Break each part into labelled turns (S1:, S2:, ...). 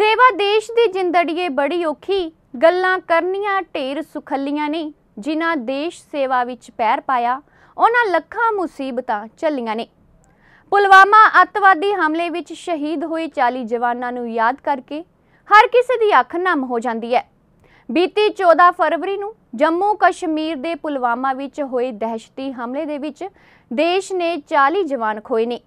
S1: ਸੇਵਾ ਦੇਸ਼ ਦੀ ਜਿੰਦੜੀਏ ਬੜੀ ਔਖੀ, ਗੱਲਾਂ ਕਰਨੀਆਂ ਢੇਰ ਸੁਖੱਲੀਆਂ ਨੇ, ਜਿਨ੍ਹਾਂ ਦੇਸ਼ ਸੇਵਾ ਵਿੱਚ ਪੈਰ ਪਾਇਆ, ਉਹਨਾਂ ਲੱਖਾਂ ਮੁਸੀਬਤਾਂ ਚੱਲੀਆਂ ਨੇ। ਪੁਲਵਾਮਾ ਅੱਤਵਾਦੀ ਹਮਲੇ ਵਿੱਚ ਸ਼ਹੀਦ ਹੋਏ 40 ਜਵਾਨਾਂ ਨੂੰ ਯਾਦ ਕਰਕੇ ਹਰ ਕਿਸੇ ਦੀ ਅੱਖ ਨਮ ਹੋ ਜਾਂਦੀ ਹੈ। ਬੀਤੀ 14 ਫਰਵਰੀ ਨੂੰ ਜੰਮੂ ਕਸ਼ਮੀਰ ਦੇ ਪੁਲਵਾਮਾ ਵਿੱਚ ਹੋਏ ਦਹਿਸ਼ਤੀ ਹਮਲੇ ਦੇ ਵਿੱਚ ਦੇਸ਼ ਨੇ 40 ਜਵਾਨ ਖੋਏ ਨੇ।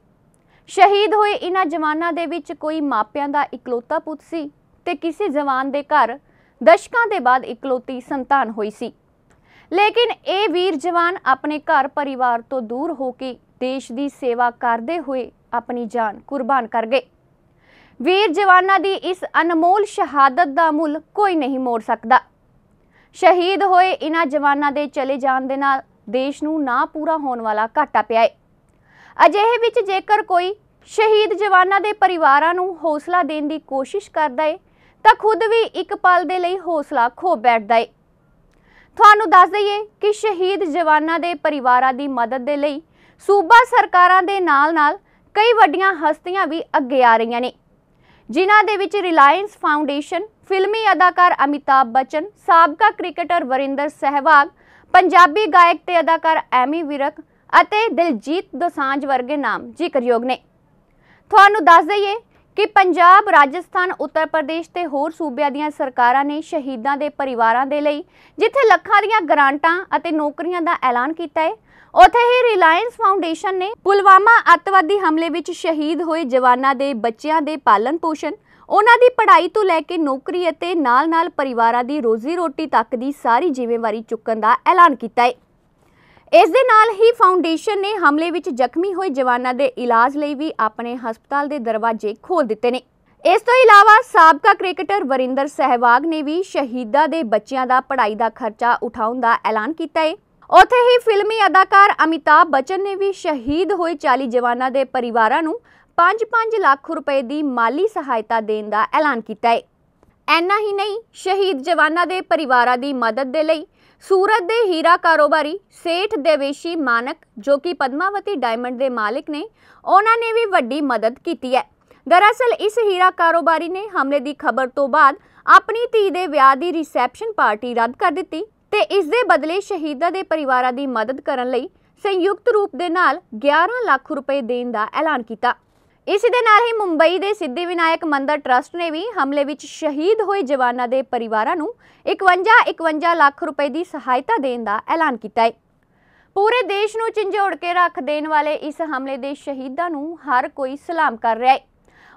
S1: ਸ਼ਹੀਦ ਹੋਏ ਇਨ੍ਹਾਂ ਜਵਾਨਾਂ ਦੇ ਵਿੱਚ ਕੋਈ ਮਾਪਿਆਂ ਦਾ ਇਕਲੌਤਾ ਪੁੱਤ ਸੀ ਤੇ ਕਿਸੇ ਜਵਾਨ ਦੇ ਘਰ ਦਸ਼ਕਾਂ ਦੇ ਬਾਅਦ ਇਕਲੌਤੀ ਸੰਤਾਨ ਹੋਈ ਸੀ। ਲੇਕਿਨ ਇਹ ਵੀਰ ਜਵਾਨ ਆਪਣੇ ਘਰ ਪਰਿਵਾਰ ਤੋਂ ਦੂਰ ਹੋ ਕੇ ਦੇਸ਼ ਦੀ ਸੇਵਾ ਕਰਦੇ ਹੋਏ ਆਪਣੀ ਜਾਨ ਕੁਰਬਾਨ ਕਰ ਗਏ। ਵੀਰ ਜਵਾਨਾਂ ਦੀ ਇਸ ਅਨਮੋਲ ਸ਼ਹਾਦਤ ਦਾ ਮੁੱਲ ਕੋਈ ਨਹੀਂ ਮੋੜ ਸਕਦਾ। ਸ਼ਹੀਦ ਹੋਏ ਇਨ੍ਹਾਂ ਜਵਾਨਾਂ ਦੇ ਚਲੇ ਜਾਣ ਦੇ ਨਾਲ ਦੇਸ਼ ਨੂੰ ਨਾ ਪੂਰਾ ਹੋਣ ਵਾਲਾ ਘਾਟਾ ਪਿਆ ਹੈ ਅਜਿਹੇ ਵਿੱਚ ਜੇਕਰ ਕੋਈ ਸ਼ਹੀਦ ਜਵਾਨਾਂ ਦੇ ਪਰਿਵਾਰਾਂ ਨੂੰ ਹੌਸਲਾ ਦੇਣ ਦੀ ਕੋਸ਼ਿਸ਼ ਕਰਦਾ ਏ, ਤਾਂ ਖੁਦ ਵੀ ਇੱਕ ਪਲ ਦੇ ਲਈ ਹੌਸਲਾ ਖੋ ਬੈਠਦਾ ਏ। ਤੁਹਾਨੂੰ ਦੱਸ ਦਈਏ ਕਿ ਸ਼ਹੀਦ ਜਵਾਨਾਂ ਦੇ ਪਰਿਵਾਰਾਂ ਦੀ ਮਦਦ ਦੇ ਲਈ ਸੂਬਾ ਸਰਕਾਰਾਂ ਦੇ ਨਾਲ-ਨਾਲ ਕਈ ਵੱਡੀਆਂ ਹਸਤੀਆਂ ਵੀ ਅੱਗੇ ਆ ਰਹੀਆਂ ਨੇ। ਜਿਨ੍ਹਾਂ ਦੇ ਵਿੱਚ ਰਿਲਾਇੰਸ ਫਾਊਂਡੇਸ਼ਨ, ਫਿਲਮੀ ਅਦਾਕਾਰ ਅਮਿਤਾਭ ਬੱਚਨ, ਸਾਬਕਾ ਕ੍ਰਿਕਟਰ ਵਰਿੰਦਰ ਸਹਿਵਾਗ, ਪੰਜਾਬੀ ਗਾਇਕ ਤੇ ਅਦਾਕਾਰ ਐਮੀ ਵਿਰਕ ਅਤੇ ਦਿਲਜੀਤ ਦੋਸਾਂਝ ਵਰਗੇ ਨਾਮ ਜ਼ਿਕਰਯੋਗ ਨੇ। ਤੁਹਾਨੂੰ ਦੱਸ ਦਈਏ ਕਿ ਪੰਜਾਬ, ਰਾਜਸਥਾਨ, ਉੱਤਰ ਪ੍ਰਦੇਸ਼ ਤੇ ਹੋਰ ਸੂਬਿਆਂ ਦੀਆਂ ਸਰਕਾਰਾਂ ਨੇ ਸ਼ਹੀਦਾਂ ਦੇ ਪਰਿਵਾਰਾਂ ਦੇ ਲਈ ਜਿੱਥੇ ਲੱਖਾਂ ਦੀਆਂ ਗ੍ਰਾਂਟਾਂ ਅਤੇ ਨੌਕਰੀਆਂ ਦਾ ਐਲਾਨ ਕੀਤਾ ਹੈ, ਉੱਥੇ ਹੀ ਰਿਲਾਇੰਸ ਫਾਊਂਡੇਸ਼ਨ ਨੇ ਪੁਲਵਾਮਾ ਅੱਤਵਾਦੀ ਹਮਲੇ ਵਿੱਚ ਸ਼ਹੀਦ ਹੋਏ ਜਵਾਨਾਂ ਦੇ ਬੱਚਿਆਂ ਦੇ ਪਾਲਣ ਪੋਸ਼ਣ, ਉਹਨਾਂ ਦੀ ਪੜ੍ਹਾਈ ਤੋਂ ਲੈ ਕੇ ਨੌਕਰੀ ਅਤੇ ਨਾਲ-ਨਾਲ ਪਰਿਵਾਰਾਂ ਦੀ ਰੋਜ਼ੀ ਰੋਟੀ ਤੱਕ ਦੀ ਸਾਰੀ ਜ਼ਿੰਮੇਵਾਰੀ ਚੁੱਕਣ ਦਾ ਐਲਾਨ ਕੀਤਾ ਹੈ। ਇਸ ਦੇ ਨਾਲ ਹੀ ਫਾਊਂਡੇਸ਼ਨ ਨੇ ਹਮਲੇ ਵਿੱਚ ਜ਼ਖਮੀ ਹੋਏ ਜਵਾਨਾਂ ਦੇ ਇਲਾਜ ਲਈ ਵੀ ਆਪਣੇ ਹਸਪਤਾਲ ਦੇ ਦਰਵਾਜ਼ੇ ਖੋਲ੍ਹ ਦਿੱਤੇ ਨੇ। ਇਸ ਤੋਂ ਇਲਾਵਾ ਸਾਬਕਾ ਕ੍ਰਿਕਟਰ ਵਰਿੰਦਰ ਸਹਿਵਾਗ ਨੇ ਵੀ ਸ਼ਹੀਦਾਂ ਦੇ ਬੱਚਿਆਂ ਦਾ ਪੜ੍ਹਾਈ ਦਾ ਖਰਚਾ ਉਠਾਉਣ ਦਾ ਐਲਾਨ ਕੀਤਾ ਹੈ ਉੱਥੇ ਹੀ ਫਿਲਮੀ ਅਦਾਕਾਰ ਅਮਿਤਾਭ ਬਚਨ ਨੇ ਵੀ ਸ਼ਹੀਦ ਹੋਏ 40 ਜਵਾਨਾਂ ਦੇ ਪਰਿਵਾਰਾਂ ਨੂੰ 5-5 ਲੱਖ ਰੁਪਏ ਦੀ ਮਾਲੀ ਸਹਾਇਤਾ ਦੇਣ ਦਾ ਐਲਾਨ ਕੀਤਾ ਹੈ ਐਨਾ ਹੀ ਨਹੀਂ, ਸ਼ਹੀਦ ਜਵਾਨਾਂ ਦੇ ਪਰਿਵਾਰਾਂ ਦੀ ਮਦਦ ਦੇ ਲਈ ਸੂਰਤ ਦੇ ਹੀਰਾ ਕਾਰੋਬਾਰੀ ਸੇਠ ਦੇਵੇਸ਼ੀ ਮਾਨਕ, ਜੋ ਕਿ ਪਦਮਾਵਤੀ ਡਾਇਮੰਡ ਦੇ ਮਾਲਕ ਨੇ, ਉਹਨਾਂ ਨੇ ਵੀ ਵੱਡੀ ਮਦਦ ਕੀਤੀ ਹੈ। ਦਰਅਸਲ, ਇਸ ਹੀਰਾ ਕਾਰੋਬਾਰੀ ਨੇ ਹਮਲੇ ਦੀ ਖਬਰ ਤੋਂ ਬਾਅਦ ਆਪਣੀ ਧੀ ਦੇ ਵਿਆਹ ਦੀ ਰਿਸੈਪਸ਼ਨ ਪਾਰਟੀ ਰੱਦ ਕਰ ਦਿੱਤੀ ਤੇ ਇਸ ਦੇ ਬਦਲੇ ਸ਼ਹੀਦਾਂ ਦੇ ਪਰਿਵਾਰਾਂ ਦੀ ਮਦਦ ਕਰਨ ਲਈ ਸੰਯੁਕਤ ਰੂਪ ਦੇ ਨਾਲ 11 ਲੱਖ ਰੁਪਏ ਦੇਣ ਦਾ ਐਲਾਨ ਕੀਤਾ। ਇਸ ਦੇ ਨਾਲ ਹੀ ਮੁੰਬਈ ਦੇ ਸਿੱਧੀ ਵਿਨਾਇਕ ਮੰਦਰ ਟਰਸਟ ਨੇ ਵੀ ਹਮਲੇ ਵਿੱਚ ਸ਼ਹੀਦ ਹੋਏ ਜਵਾਨਾਂ ਦੇ ਪਰਿਵਾਰਾਂ ਨੂੰ 51-51 ਲੱਖ ਰੁਪਏ ਦੀ ਸਹਾਇਤਾ ਦੇਣ ਦਾ ਐਲਾਨ ਕੀਤਾ ਹੈ। ਪੂਰੇ ਦੇਸ਼ ਨੂੰ ਝੰਜੋੜ ਕੇ ਰੱਖ ਦੇਣ ਵਾਲੇ ਇਸ ਹਮਲੇ ਦੇ ਸ਼ਹੀਦਾਂ ਨੂੰ ਹਰ ਕੋਈ ਸਲਾਮ ਕਰ ਰਿਹਾ ਹੈ।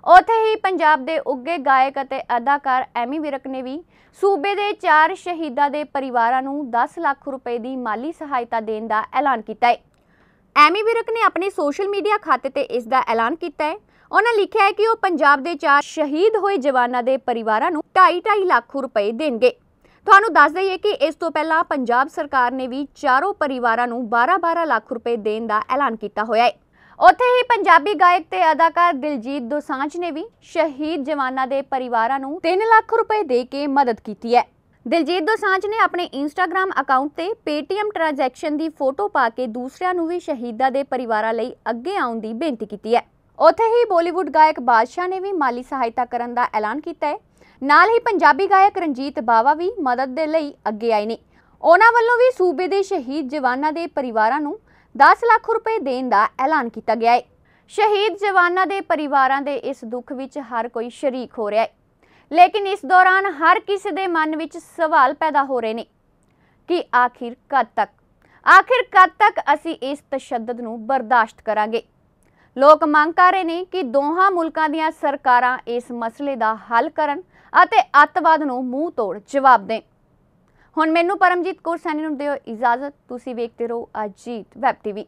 S1: ਉੱਥੇ ਹੀ ਪੰਜਾਬ ਦੇ ਉੱਗੇ ਗਾਇਕ ਅਤੇ ਅਦਾਕਾਰ ਐਮੀ ਵਿਰਕ ਨੇ ਵੀ ਸੂਬੇ ਦੇ ਚਾਰ ਸ਼ਹੀਦਾਂ ਦੇ ਪਰਿਵਾਰਾਂ ਨੂੰ 10 ਲੱਖ ਰੁਪਏ ਦੀ ਮਾਲੀ ਸਹਾਇਤਾ ਦੇਣ ਦਾ ਐਲਾਨ ਕੀਤਾ ਹੈ। ਐਮੀ ਵਿਰਕ ਨੇ ਆਪਣੇ ਸੋਸ਼ਲ ਮੀਡੀਆ ਖਾਤੇ ਤੇ ਇਸ ਦਾ ਐਲਾਨ ਕੀਤਾ ਹੈ। ਉਹਨਾਂ ਲਿਖਿਆ ਹੈ ਕਿ ਉਹ ਪੰਜਾਬ ਦੇ ਚਾਰ ਸ਼ਹੀਦ ਹੋਏ ਜਵਾਨਾਂ ਦੇ ਪਰਿਵਾਰਾਂ ਨੂੰ 2.5 ਲੱਖ ਰੁਪਏ ਦੇਣਗੇ। ਤੁਹਾਨੂੰ ਦੱਸ ਦਈਏ ਕਿ ਇਸ ਤੋਂ ਪਹਿਲਾਂ ਪੰਜਾਬ ਸਰਕਾਰ ਨੇ ਵੀ ਚਾਰੋਂ ਪਰਿਵਾਰਾਂ ਨੂੰ 12-12 ਲੱਖ ਰੁਪਏ ਦੇਣ ਦਾ ਐਲਾਨ ਕੀਤਾ ਹੋਇਆ ਹੈ। ਉੱਥੇ ਹੀ ਪੰਜਾਬੀ ਗਾਇਕ ਤੇ ਅਦਾਕਾਰ ਦਿਲਜੀਤ ਦੋਸਾਂਝ ਨੇ ਵੀ ਸ਼ਹੀਦ ਜਵਾਨਾਂ ਦੇ ਪਰਿਵਾਰਾਂ ਨੂੰ 3 ਲੱਖ ਰੁਪਏ ਦੇ ਕੇ ਮਦਦ ਕੀਤੀ ਹੈ। ਦਿਲਜੀਤ ਦੋਸਾਂਝ ਨੇ ਆਪਣੇ ਇੰਸਟਾਗ੍ਰam ਅਕਾਊਂਟ ਤੇ Paytm ਟ੍ਰਾਂਜੈਕਸ਼ਨ ਦੀ ਫੋਟੋ ਪਾ ਕੇ ਦੂਸਰਿਆਂ ਨੂੰ ਵੀ ਸ਼ਹੀਦਾਂ ਦੇ ਪਰਿਵਾਰਾਂ ਲਈ ਅੱਗੇ ਆਉਣ ਦੀ ਬੇਨਤੀ ਕੀਤੀ ਹੈ। ਉੱਥੇ ਹੀ ਬਾਲੀਵੁੱਡ ਗਾਇਕ ਬਾਦਸ਼ਾਹ ਨੇ ਵੀ ਮਾਲੀ ਸਹਾਇਤਾ ਕਰਨ ਦਾ ਐਲਾਨ ਕੀਤਾ ਹੈ। ਨਾਲ ਹੀ ਪੰਜਾਬੀ ਗਾਇਕ ਰਣਜੀਤ ਬਾਵਾ ਵੀ ਮਦਦ ਦੇ ਲਈ ਅੱਗੇ ਆਏ ਨੇ। ਉਹਨਾਂ ਵੱਲੋਂ ਵੀ ਸੂਬੇ ਦੇ ਸ਼ਹੀਦ ਜਵਾਨਾਂ ਦੇ ਪਰਿਵਾਰਾਂ ਨੂੰ 10 ਲੱਖ ਰੁਪਏ ਦੇਣ ਦਾ ਐਲਾਨ ਕੀਤਾ ਗਿਆ ਹੈ। ਸ਼ਹੀਦ ਜਵਾਨਾਂ ਦੇ ਪਰਿਵਾਰਾਂ ਦੇ ਇਸ ਦੁੱਖ ਵਿੱਚ ਹਰ ਕੋਈ ਸ਼ਰੀਕ ਹੋ ਰਿਹਾ ਹੈ। ਲੇਕਿਨ ਇਸ ਦੌਰਾਨ ਹਰ ਕਿਸੇ ਦੇ ਮਨ ਵਿੱਚ ਸਵਾਲ ਪੈਦਾ ਹੋ ਰਹੇ ਨੇ ਕਿ ਆਖਿਰ ਕਦ ਤੱਕ? ਆਖਿਰ ਕਦ ਤੱਕ ਅਸੀਂ ਇਸ ਤਸ਼ੱਦਦ ਨੂੰ ਬਰਦਾਸ਼ਤ ਕਰਾਂਗੇ? ਲੋਕ ਮੰਗ ਕਰ ਰਹੇ ਨੇ ਕਿ ਦੋਹਾਂ ਮੁਲਕਾਂ ਦੀਆਂ ਸਰਕਾਰਾਂ ਇਸ ਮਸਲੇ ਦਾ ਹੱਲ ਕਰਨ ਅਤੇ ਅੱਤਵਾਦ ਨੂੰ ਮੂੰਹ ਤੋੜ ਜਵਾਬ ਦੇਣ। ਹੁਣ ਮੈਨੂੰ ਪਰਮਜੀਤ ਕੌਰ ਸੈਣੀ ਨੂੰ ਦਿਓ ਇਜਾਜ਼ਤ। ਤੁਸੀਂ ਵੇਖਦੇ ਰਹੋ ਅਜੀਤ ਵੈਬ ਟੀਵੀ।